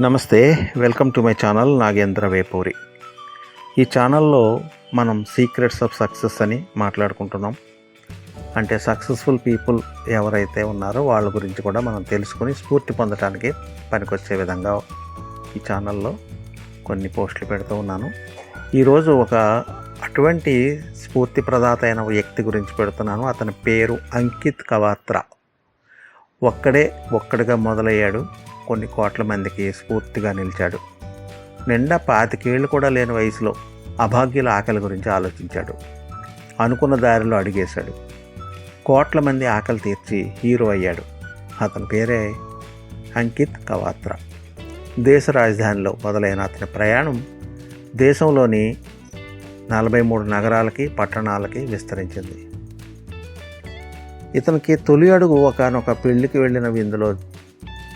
నమస్తే welcome to my channel Nagendra Vepuri. ఈ ఛానల్లో మనం సీక్రెట్స్ ఆఫ్ సక్సెస్ అని మాట్లాడుకుంటున్నాం. అంటే సక్సెస్ఫుల్ పీపుల్ ఎవరైతే ఉన్నారో వాళ్ళ గురించి కూడా మనం తెలుసుకొని స్ఫూర్తి పొందడానికి పనికొచ్చే విధంగా ఈ ఛానల్లో కొన్ని పోస్టులు పెడుతూ ఉన్నాను. ఈరోజు ఒక అటువంటి స్ఫూర్తి ప్రదాత అయిన వ్యక్తి గురించి పెడుతున్నాను. అతని పేరు అంకిత్ కవాత్రా. ఒక్కడే ఒక్కడిగా మొదలయ్యాడు. కొన్ని కోట్ల మందికి స్ఫూర్తిగా నిలిచాడు. నిండా పాతికేళ్ళు కూడా లేని వయసులో అభాగ్యుల ఆకలి గురించి ఆలోచించాడు. అనుకున్న దారిలో అడిగేశాడు. కోట్ల మంది ఆకలి తీర్చి హీరో అయ్యాడు. అతని పేరే అంకిత్ కవాత్రా. దేశ రాజధానిలో మొదలైన అతని ప్రయాణం దేశంలోని నలభై మూడు నగరాలకి పట్టణాలకి విస్తరించింది. ఇతనికి తొలి అడుగు ఒకనొక పెళ్ళికి వెళ్ళిన విందులో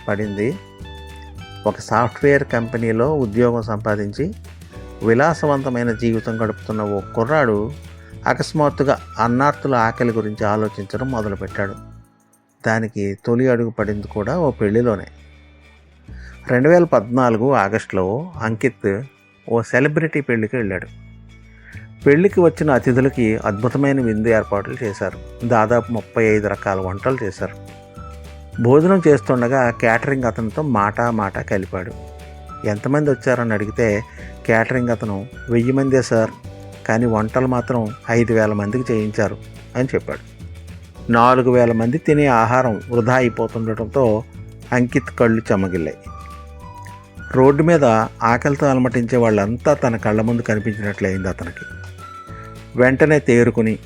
పడింది ఒక సాఫ్ట్వేర్ కంపెనీలో ఉద్యోగం సంపాదించి విలాసవంతమైన జీవితం గడుపుతున్న ఓ కుర్రాడు అకస్మాత్తుగా అన్నార్తుల ఆకలి గురించి ఆలోచించడం మొదలుపెట్టాడు. దానికి తొలి అడుగు పడింది కూడా ఓ పెళ్ళిలోనే. రెండు వేల పద్నాలుగు ఆగస్టులో అంకిత్ ఓ సెలబ్రిటీ పెళ్ళికి వెళ్ళాడు. పెళ్ళికి వచ్చిన అతిథులకి అద్భుతమైన విందు ఏర్పాట్లు చేశారు. దాదాపు ముప్పై ఐదు రకాల వంటలు చేశారు. భోజనం చేస్తుండగా క్యాటరింగ్ అతనితో మాటా మాట కలిపాడు. ఎంతమంది వచ్చారని అడిగితే క్యాటరింగ్ అతను వెయ్యి మందే సార్ కానీ వంటలు మాత్రం ఐదు వేల మందికి చేయించారు అని చెప్పాడు. నాలుగు వేల మంది తినే ఆహారం వృధా అయిపోతుండటంతో అంకిత్ కళ్ళు చెమ్మగిల్లాయి రోడ్డు మీద ఆకలితో అలమటించే వాళ్ళంతా తన కళ్ళ ముందు కనిపించినట్లయింది అతనికి. వెంటనే తేరుకుని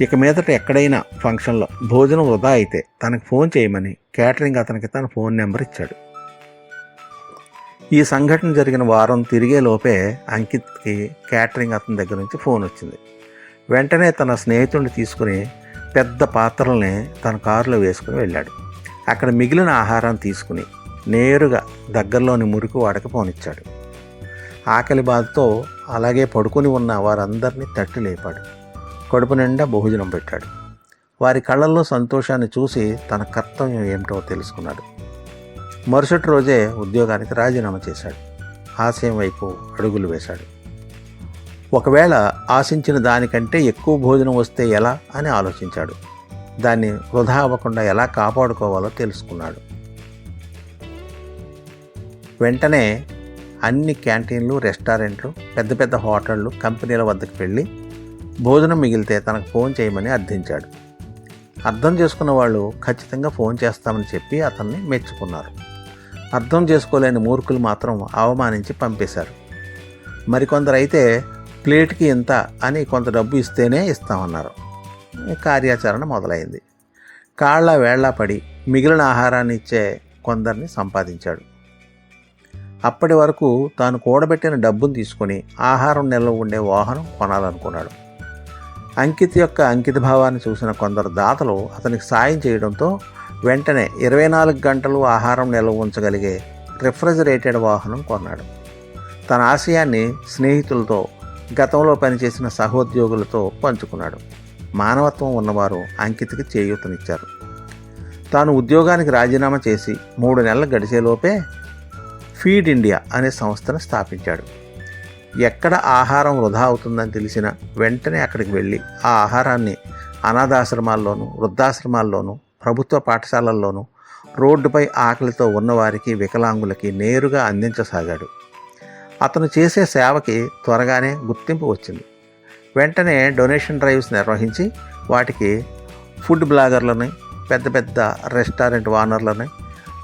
ఇక మీదట ఎక్కడైనా ఫంక్షన్లో భోజనం వృధా అయితే తనకు ఫోన్ చేయమని క్యాటరింగ్ అతనికి తన ఫోన్ నెంబర్ ఇచ్చాడు. ఈ సంఘటన జరిగిన వారం తిరిగే లోపే అంకిత్కి క్యాటరింగ్ అతని దగ్గర నుంచి ఫోన్ వచ్చింది. వెంటనే తన స్నేహితుడిని తీసుకుని పెద్ద పాత్రల్ని తన కారులో వేసుకుని వెళ్ళాడు. అక్కడ మిగిలిన ఆహారం తీసుకుని నేరుగా దగ్గరలోని మురికి వాడకి పోనిచ్చాడు ఆకలి బాధతో అలాగే పడుకొని ఉన్న వారందరినీ తట్టి లేపాడు. కడుపు నిండా భోజనం పెట్టాడు. వారి కళ్ళల్లో సంతోషాన్ని చూసి తన కర్తవ్యం ఏమిటో తెలుసుకున్నాడు. మరుసటి రోజే ఉద్యోగానికి రాజీనామా చేశాడు. ఆశయం వైపు అడుగులు వేశాడు. ఒకవేళ ఆశించిన దానికంటే ఎక్కువ భోజనం వస్తే ఎలా అని ఆలోచించాడు. దాన్ని వృధా అవ్వకుండా ఎలా కాపాడుకోవాలో తెలుసుకున్నాడు. వెంటనే అన్ని క్యాంటీన్లు రెస్టారెంట్లు పెద్ద పెద్ద హోటళ్ళు కంపెనీల వద్దకు వెళ్ళి భోజనం మిగిలితే తనకు ఫోన్ చేయమని అర్థించాడు. అర్థం చేసుకున్న వాళ్ళు ఖచ్చితంగా ఫోన్ చేస్తామని చెప్పి అతన్ని మెచ్చుకున్నారు. అర్థం చేసుకోలేని మూర్ఖులు మాత్రం అవమానించి పంపేశారు. మరికొందరైతే అయితే ప్లేట్కి ఇంత అని కొంత డబ్బు ఇస్తేనే ఇస్తామన్నారు. కార్యాచరణ మొదలైంది. కాళ్ళ వేళ్ళా పడి మిగిలిన ఆహారాన్ని ఇచ్చే కొందరిని సంపాదించాడు. అప్పటి వరకు తాను కూడబెట్టిన డబ్బును తీసుకొని ఆహారం నిల్వ ఉండే వాహనం కొనాలనుకున్నాడు. అంకిత్ యొక్క అంకిత భావాన్ని చూసిన కొందరు దాతలు అతనికి సాయం చేయడంతో వెంటనే ఇరవై నాలుగు గంటలు ఆహారం నిల్వ ఉంచగలిగే రిఫ్రిజిరేటెడ్ వాహనం కొన్నాడు. తన ఆశయాన్ని స్నేహితులతో గతంలో పనిచేసిన సహోద్యోగులతో పంచుకున్నాడు. మానవత్వం ఉన్నవారు అంకిత్కి చేయూతనిచ్చారు. తాను ఉద్యోగానికి రాజీనామా చేసి మూడు నెలలు గడిచేలోపే ఫీడ్ ఇండియా అనే సంస్థను స్థాపించాడు. ఎక్కడ ఆహారం వృధా అవుతుందని తెలిసిన వెంటనే అక్కడికి వెళ్ళి ఆ ఆహారాన్ని అనాథాశ్రమాల్లోనూ వృద్ధాశ్రమాల్లోనూ ప్రభుత్వ పాఠశాలల్లోనూ రోడ్డుపై ఆకలితో ఉన్నవారికి వికలాంగులకి నేరుగా అందించసాగాడు. అతను చేసే సేవకి త్వరగానే గుర్తింపు వచ్చింది. వెంటనే డొనేషన్ డ్రైవ్స్ నిర్వహించి వాటికి ఫుడ్ బ్లాగర్లని పెద్ద పెద్ద రెస్టారెంట్ వానర్లని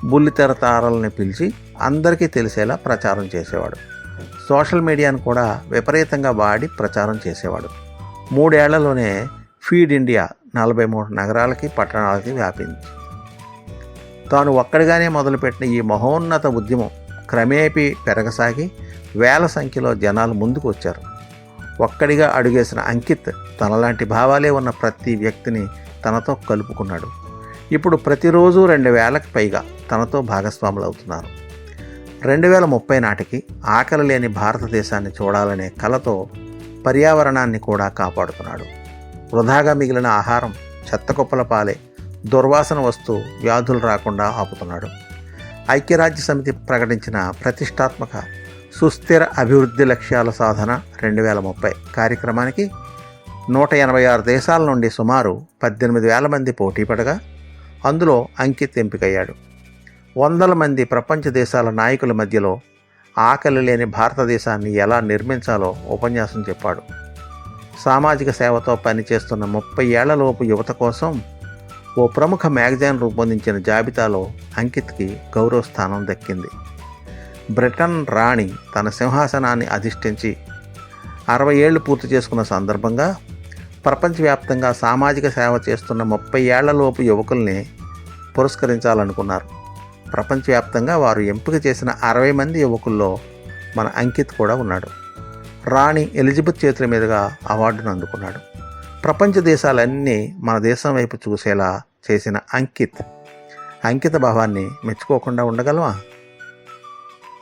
బుల్లితెర తారల్ని పిలిచి అందరికీ తెలిసేలా ప్రచారం చేసేవాడు. సోషల్ మీడియాను కూడా విపరీతంగా వాడి ప్రచారం చేసేవాడు. మూడేళ్ళలోనే ఫీడ్ ఇండియా నలభై మూడు నగరాలకి పట్టణాలకి వ్యాపింది తాను ఒక్కడిగానే మొదలుపెట్టిన ఈ మహోన్నత ఉద్యమం క్రమేపీ పెరగసాగి వేల సంఖ్యలో జనాలు ముందుకు వచ్చారు ఒక్కడిగా అడుగేసిన అంకిత్ తనలాంటి భావాలే ఉన్న ప్రతి వ్యక్తిని తనతో కలుపుకున్నాడు. ఇప్పుడు ప్రతిరోజు రెండు వేలకు పైగా తనతో భాగస్వాములు అవుతున్నారు రెండు వేల ముప్పై నాటికి ఆకలి లేని భారతదేశాన్ని చూడాలనే కలతో పర్యావరణాన్ని కూడా కాపాడుతున్నాడు. వృధాగా మిగిలిన ఆహారం చెత్తకుప్పల పాలే దుర్వాసన వస్తూ వ్యాధులు రాకుండా ఆపుతున్నాడు. ఐక్యరాజ్య సమితి ప్రకటించిన ప్రతిష్టాత్మక సుస్థిర అభివృద్ధి లక్ష్యాల సాధన రెండు వేల ముప్పై కార్యక్రమానికి నూట ఎనభై ఆరు దేశాల నుండి సుమారు పద్దెనిమిది వేల మంది పోటీ పడగా అందులో అంకిత్ ఎంపికయ్యాడు. వందల మంది ప్రపంచ దేశాల నాయకుల మధ్యలో ఆకలి లేని భారతదేశాన్ని ఎలా నిర్మించాలో ఉపన్యాసం చెప్పాడు. సామాజిక సేవతో పనిచేస్తున్న ముప్పై ఏళ్ళలోపు యువత కోసం ఓ ప్రముఖ మ్యాగజైన్ రూపొందించిన జాబితాలో అంకిత్కి గౌరవ స్థానం దక్కింది. బ్రిటన్ రాణి తన సింహాసనాన్ని అధిష్ఠించి అరవై ఏళ్ళు పూర్తి చేసుకున్న సందర్భంగా ప్రపంచవ్యాప్తంగా సామాజిక సేవ చేస్తున్న ముప్పై ఏళ్ళలోపు యువకుల్ని పురస్కరించాలనుకున్నారు. ప్రపంచవ్యాప్తంగా వారు ఎంపిక చేసిన అరవై మంది యువకుల్లో మన అంకిత్ కూడా ఉన్నాడు. రాణి ఎలిజబెత్ చేతుల మీదుగా అవార్డును అందుకున్నాడు. ప్రపంచ దేశాలన్నీ మన దేశం వైపు చూసేలా చేసిన అంకిత్. అంకిత భావాన్ని మెచ్చుకోకుండా ఉండగలవా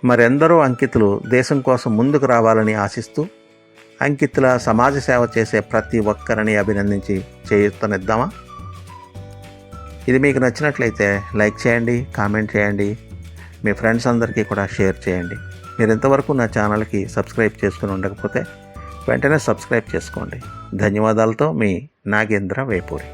మరెందరో అంకితులు దేశం కోసం ముందుకు రావాలని ఆశిస్తూ అంకితుల సమాజ సేవ చేసే ప్రతి ఒక్కరిని అభినందించి చేయుత్తనిద్దామా? ఇది మీకు నచ్చినట్లయితే లైక్ చేయండి కామెంట్ చేయండి మీ ఫ్రెండ్స్ అందరికీ కూడా షేర్ చేయండి. మీరు ఇంతవరకు నా ఛానల్కి సబ్స్క్రైబ్ చేసుకుని ఉండకపోతే వెంటనే సబ్స్క్రైబ్ చేసుకోండి. ధన్యవాదాలతో మీ నాగేంద్ర వేపూరి.